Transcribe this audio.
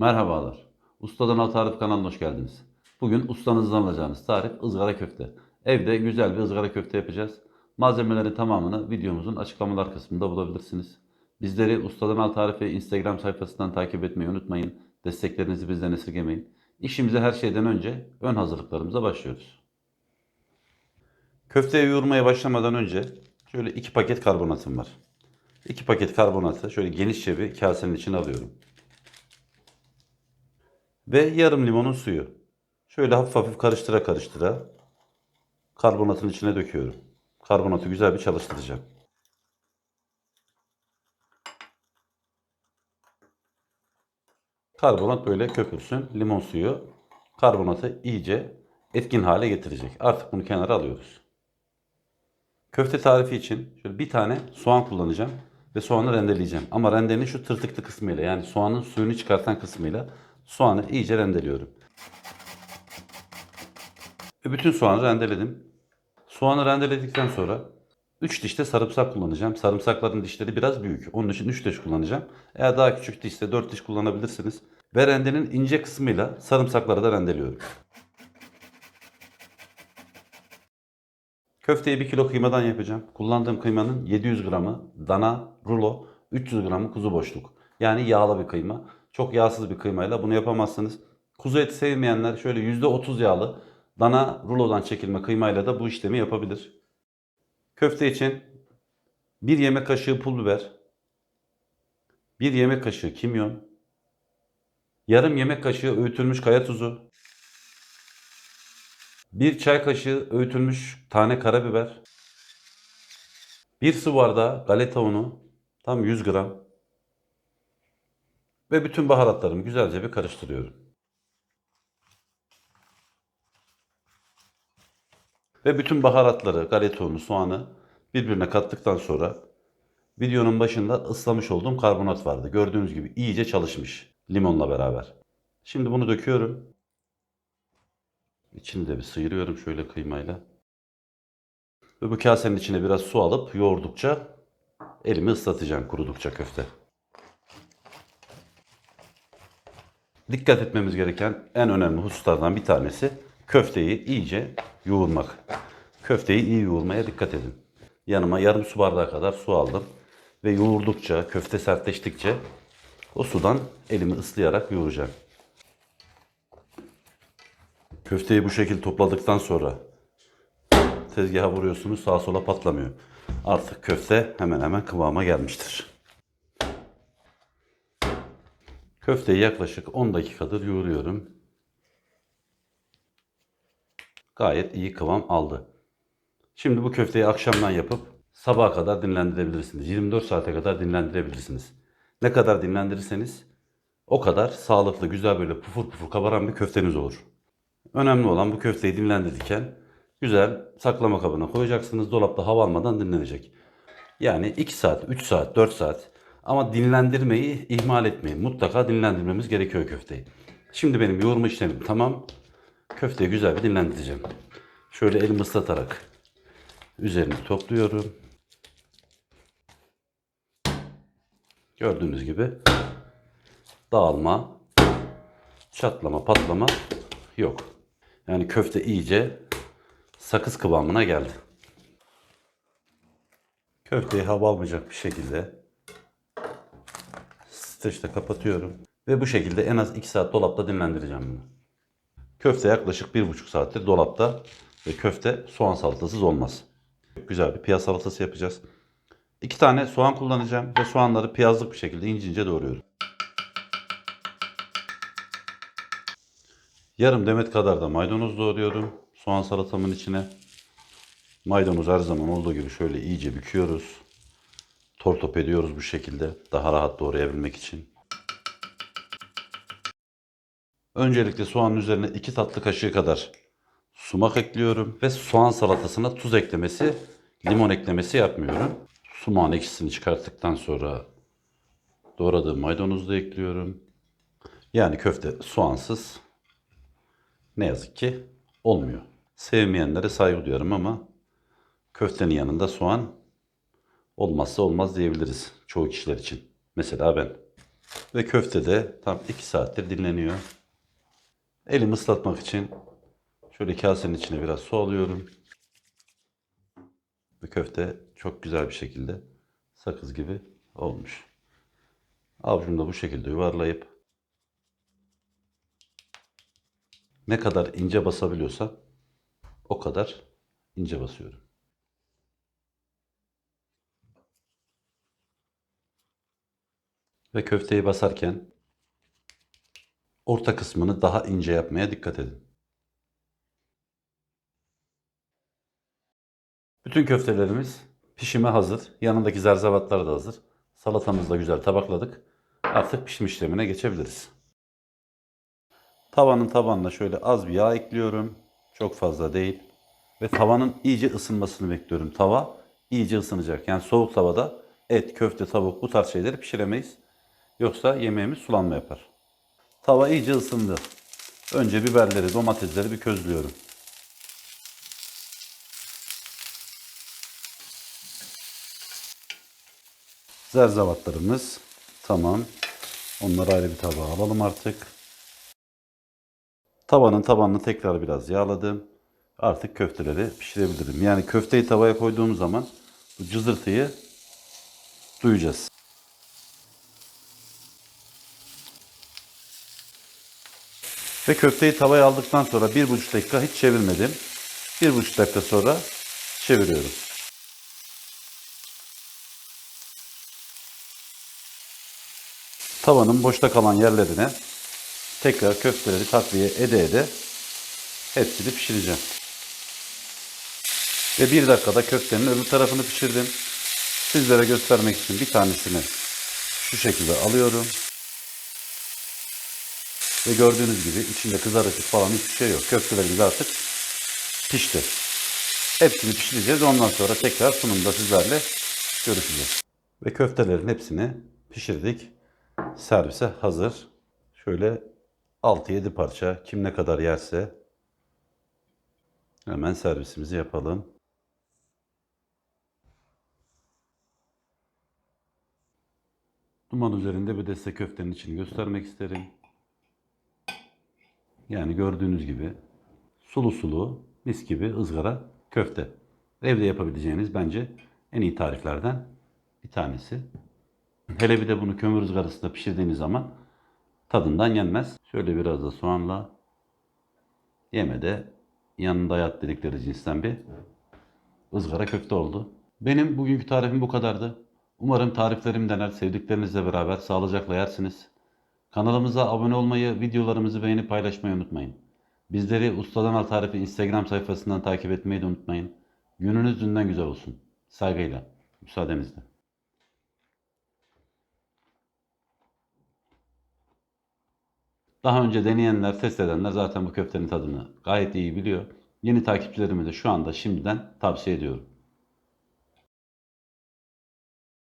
Merhabalar. Ustadan Al Tarif kanalına hoş geldiniz. Bugün ustanızdan alacağınız tarif ızgara köfte. Evde güzel bir ızgara köfte yapacağız. Malzemelerin tamamını videomuzun açıklamalar kısmında bulabilirsiniz. Bizleri Ustadan Al Tarif'i Instagram sayfasından takip etmeyi unutmayın. Desteklerinizi bizden esirgemeyin. İşimize her şeyden önce ön hazırlıklarımıza başlıyoruz. Köfteyi yoğurmaya başlamadan önce şöyle iki paket karbonatım var. İki paket karbonatı şöyle genişçe bir kasenin içine alıyorum. Ve yarım limonun suyu. Şöyle hafif hafif karıştıra karıştıra karbonatın içine döküyorum. Karbonatı güzel bir çalıştıracağım. Karbonat böyle köpürsün. Limon suyu karbonatı iyice etkin hale getirecek. Artık bunu kenara alıyoruz. Köfte tarifi için şöyle bir tane soğan kullanacağım ve soğanı rendeleyeceğim. Ama rendenin şu tırtıklı kısmıyla yani soğanın suyunu çıkartan kısmıyla soğanı iyice rendeliyorum. Bütün soğanı rendeledim. Soğanı rendeledikten sonra 3 diş de sarımsak kullanacağım. Sarımsakların dişleri biraz büyük. Onun için 3 diş kullanacağım. Eğer daha küçük dişse 4 diş kullanabilirsiniz. Ve rendenin ince kısmıyla sarımsakları da rendeliyorum. Köfteyi 1 kilo kıymadan yapacağım. Kullandığım kıymanın 700 gramı dana rulo, 300 gramı kuzu boşluk. Yani yağlı bir kıyma. Çok yağsız bir kıymayla bunu yapamazsınız. Kuzu eti sevmeyenler şöyle %30 yağlı dana rulodan çekilme kıymayla da bu işlemi yapabilir. Köfte için 1 yemek kaşığı pul biber, 1 yemek kaşığı kimyon, yarım yemek kaşığı öğütülmüş kaya tuzu, 1 çay kaşığı öğütülmüş tane karabiber, 1 su bardağı galeta unu, tam 100 gram ve bütün baharatlarımı güzelce bir karıştırıyorum. Ve bütün baharatları, galeta unu, soğanı birbirine kattıktan sonra videonun başında ıslamış olduğum karbonat vardı. Gördüğünüz gibi iyice çalışmış limonla beraber. Şimdi bunu döküyorum. İçini de bir sıyırıyorum şöyle kıymayla. Ve bu kasenin içine biraz su alıp yoğurdukça elimi ıslatacağım kurudukça köfte. Dikkat etmemiz gereken en önemli hususlardan bir tanesi köfteyi iyice yoğurmak. Köfteyi iyi yoğurmaya dikkat edin. Yanıma yarım su bardağı kadar su aldım. Ve yoğurdukça, köfte sertleştikçe o sudan elimi ıslayarak yoğuracağım. Köfteyi bu şekilde topladıktan sonra tezgaha vuruyorsunuz sağa sola patlamıyor. Artık köfte hemen hemen kıvama gelmiştir. Köfteyi yaklaşık 10 dakikadır yoğuruyorum. Gayet iyi kıvam aldı. Şimdi bu köfteyi akşamdan yapıp sabaha kadar dinlendirebilirsiniz. 24 saate kadar dinlendirebilirsiniz. Ne kadar dinlendirirseniz o kadar sağlıklı, güzel böyle pufur pufur kabaran bir köfteniz olur. Önemli olan bu köfteyi dinlendirirken güzel saklama kabına koyacaksınız. Dolapta hava almadan dinlenecek. Yani 2 saat, 3 saat, 4 saat. Ama dinlendirmeyi ihmal etmeyin. Mutlaka dinlendirmemiz gerekiyor köfteyi. Şimdi benim yoğurma işlemim tamam. Köfteyi güzel bir dinlendireceğim. Şöyle elimi ıslatarak üzerini topluyorum. Gördüğünüz gibi dağılma, çatlama, patlama yok. Yani köfte iyice sakız kıvamına geldi. Köfteyi hava almayacak bir şekilde streçle kapatıyorum. Ve bu şekilde en az 2 saat dolapta dinlendireceğim bunu. Köfte yaklaşık 1,5 saattir dolapta ve köfte soğan salatasız olmaz. Güzel bir piyaz salatası yapacağız. 2 tane soğan kullanacağım ve soğanları piyazlık bir şekilde ince ince doğruyorum. Yarım demet kadar da maydanoz doğruyorum soğan salatamın içine. Maydanoz her zaman olduğu gibi şöyle iyice büküyoruz. Tortop ediyoruz bu şekilde daha rahat doğrayabilmek için. Öncelikle soğanın üzerine 2 tatlı kaşığı kadar sumak ekliyorum ve soğan salatasına tuz eklemesi, limon eklemesi yapmıyorum. Sumağın ekşisini çıkarttıktan sonra doğradığım maydanozu da ekliyorum. Yani köfte soğansız ne yazık ki olmuyor. Sevmeyenlere saygı duyarım ama köftenin yanında soğan olmazsa olmaz diyebiliriz çoğu kişiler için. Mesela ben. Ve köfte de tam 2 saattir dinleniyor. Elimi ıslatmak için şöyle kasenin içine biraz su alıyorum. Ve köfte çok güzel bir şekilde sakız gibi olmuş. Avucumda bu şekilde yuvarlayıp ne kadar ince basabiliyorsam o kadar ince basıyorum. Ve köfteyi basarken orta kısmını daha ince yapmaya dikkat edin. Bütün köftelerimiz pişime hazır. Yanındaki zerzevatlar da hazır. Salatamızı da güzel tabakladık. Artık pişme işlemine geçebiliriz. Tavanın tabanına şöyle az bir yağ ekliyorum. Çok fazla değil. Ve tavanın iyice ısınmasını bekliyorum. Tava iyice ısınacak. Yani soğuk tavada et, köfte, tavuk bu tarz şeyleri pişiremeyiz. Yoksa yemeğimiz sulanma yapar. Tava iyice ısındı. Önce biberleri, domatesleri bir közlüyorum. Zerzevatlarımız tamam. Onları ayrı bir tabağa alalım artık. Tavanın tabanını tekrar biraz yağladım. Artık köfteleri pişirebilirim. Yani köfteyi tavaya koyduğum zaman bu cızırtıyı duyacağız. Ve köfteyi tavaya aldıktan sonra bir buçuk dakika hiç çevirmedim. Bir buçuk dakika sonra çeviriyorum. Tavanın boşta kalan yerlerine tekrar köfteleri takviye ede ede hepsini pişireceğim. Ve bir dakikada köftenin öbür tarafını pişirdim. Sizlere göstermek için bir tanesini şu şekilde alıyorum. Ve gördüğünüz gibi içinde kızarıklık falan hiçbir şey yok. Köftelerimiz artık pişti. Hepsini pişireceğiz. Ondan sonra tekrar sunumda sizlerle görüşeceğiz. Ve köftelerin hepsini pişirdik. Servise hazır. Şöyle 6-7 parça kim ne kadar yerse hemen servisimizi yapalım. Duman üzerinde bir de köftenin içini göstermek isterim. Yani gördüğünüz gibi sulu sulu mis gibi ızgara köfte. Evde yapabileceğiniz bence en iyi tariflerden bir tanesi. Hele bir de bunu kömür ızgarasında pişirdiğiniz zaman tadından yenmez. Şöyle biraz da soğanla yemede yanında yat dedikleri cinsten bir ızgara köfte oldu. Benim bugünkü tarifim bu kadardı. Umarım tariflerim dener, sevdiklerinizle beraber sağlıcakla yersiniz. Kanalımıza abone olmayı, videolarımızı beğenip paylaşmayı unutmayın. Bizleri Ustadan Al Tarifi Instagram sayfasından takip etmeyi de unutmayın. Gününüz dünden güzel olsun. Saygıyla, müsaadenizle. Daha önce deneyenler, test edenler zaten bu köftenin tadını gayet iyi biliyor. Yeni takipçilerime de şu anda şimdiden tavsiye ediyorum.